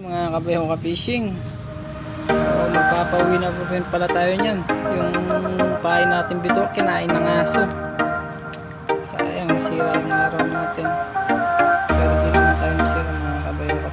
Mga kabayo ka-fishing. So, magpapauwi na po rin pala tayo niyan. Yung pahay natin bito, kinain ng aso. Sayang, sira yung araw natin. Pero di naman tayo nasira mga kabayo ka